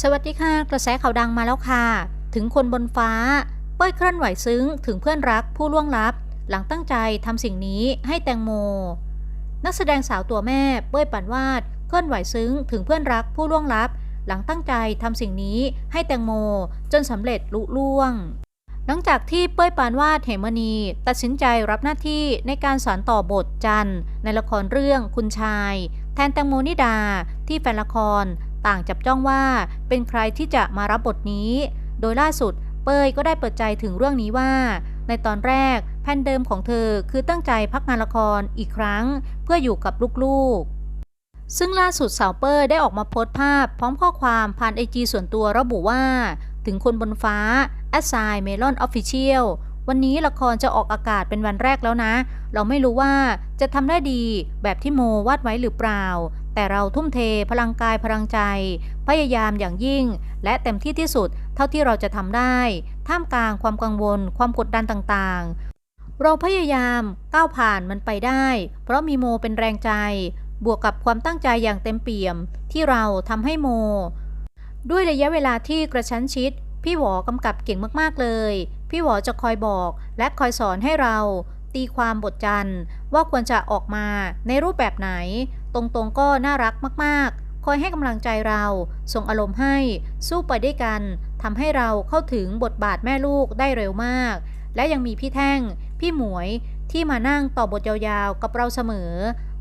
สวัสดีค่ะ กระแสข่าวดังมาแล้วค่ะ ถึงคนบนฟ้า เป้ยเคลื่อนไหวซึ้ง ถึงเพื่อนรักผู้ล่วงลับ หลังตั้งใจทำสิ่งนี้ให้แตงโม นักแสดงสาวตัวแม่ เป้ยปานวาด เคลื่อนไหวซึ้ง ถึงเพื่อนรักผู้ล่วงลับ หลังตั้งใจทำสิ่งนี้ให้แตงโม จนสำเร็จลุล่วง หลังจากที่เป้ยปานวาดเหมณี ตัดสินใจรับหน้าที่ในการสานต่อบทจันในละครเรื่องคุณชาย แทนแตงโมนิดาที่แฟนละคร ต่างจับจ้องว่าเป็นใครที่จะมารับบทนี้ โดยล่าสุดเปยก็ได้เปิดใจถึงเรื่องนี้ว่า ในตอนแรกแผนเดิมของเธอคือตั้งใจพักงานละครอีกครั้ง เพื่ออยู่กับลูกๆ ซึ่งล่าสุดสาวเปยได้ออกมาโพสต์ภาพ พร้อมข้อความผ่านไอจีส่วนตัวระบุว่า ถึงคนบนฟ้า a s i g n Melon Official วันนี้ละครจะออกอากาศเป็นวันแรกแล้วนะ เราไม่รู้ว่าจะทำได้ดีแบบที่โมวาดไว้หรือเปล่า แต่เราทุ่มเทพลังกายพลังใจ พยายามอย่างยิ่ง และเต็มที่ที่สุดเท่าที่เราจะทำได้ ท่ามกลางความกังวล ความกดดันต่างๆ เราพยายามก้าวผ่านมันไปได้ เพราะมีโมเป็นแรงใจ บวกกับความตั้งใจอย่างเต็มเปี่ยม ที่เราทำให้โม ด้วยระยะเวลาที่กระชั้นชิด พี่หวอกำกับเก่งมากๆเลย พี่หวอจะคอยบอกและคอยสอนให้เรา ตีความบทจันทร์ว่าควรจะออกมาในรูปแบบไหน ตรงๆก็น่ารักมากๆ คอยให้กำลังใจเรา ส่งอารมณ์ให้สู้ไปด้วยกันทำให้เราเข้าถึงบทบาทแม่ลูกได้เร็วมาก และยังมีพี่แท่ง พี่หมวยที่มานั่งต่อบทยาวๆ กับเราเสมอ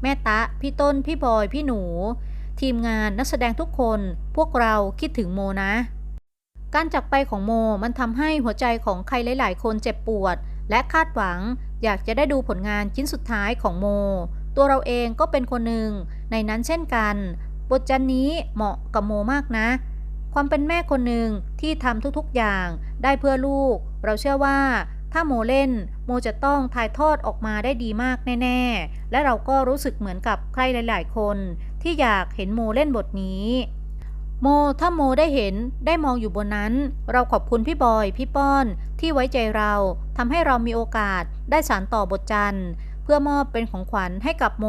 แม่ตะ พี่ต้น พี่บอย พี่หนู ทีมงานนักแสดงทุกคน พวกเราคิดถึงโมนะ การจากไปของโมมันทำให้หัวใจของใครหลายๆ คนเจ็บปวด และคาดหวัง อยากจะได้ดูผลงานชิ้นสุดท้ายของโม ตัวเราเองก็เป็นคนหนึ่งในนั้นเช่นกัน บทจันนี้เหมาะกับโมมากนะ ความเป็นแม่คนหนึ่งที่ทำทุกๆอย่างได้เพื่อลูก เราเชื่อว่าถ้าโมเล่น โมจะต้องถ่ายทอดออกมาได้ดีมากแน่ ๆ และเราก็รู้สึกเหมือนกับใครหลาย ๆ คน ที่อยากเห็นโมเล่นบทนี้ โมถ้าโมได้เห็นได้มองอยู่บนนั้น เราขอบคุณพี่บอย พี่ป้อนที่ไว้ใจเราทำให้เรามีโอกาสได้สานต่อบทจันทร์เพื่อมอบเป็นของขวัญให้กับโม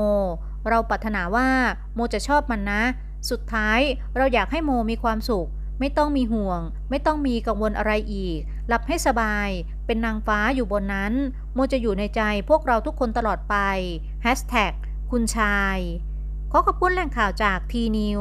เราปรารถนาว่าโมจะชอบมันนะ สุดท้ายเราอยากให้โมมีความสุข ไม่ต้องมีห่วง ไม่ต้องมีกังวลอะไรอีก หลับให้สบาย เป็นนางฟ้าอยู่บนนั้น โมจะอยู่ในใจพวกเราทุกคนตลอดไป Hashtag คุณชาย ขอขอบคุณแหล่งข่าวจากทีนิว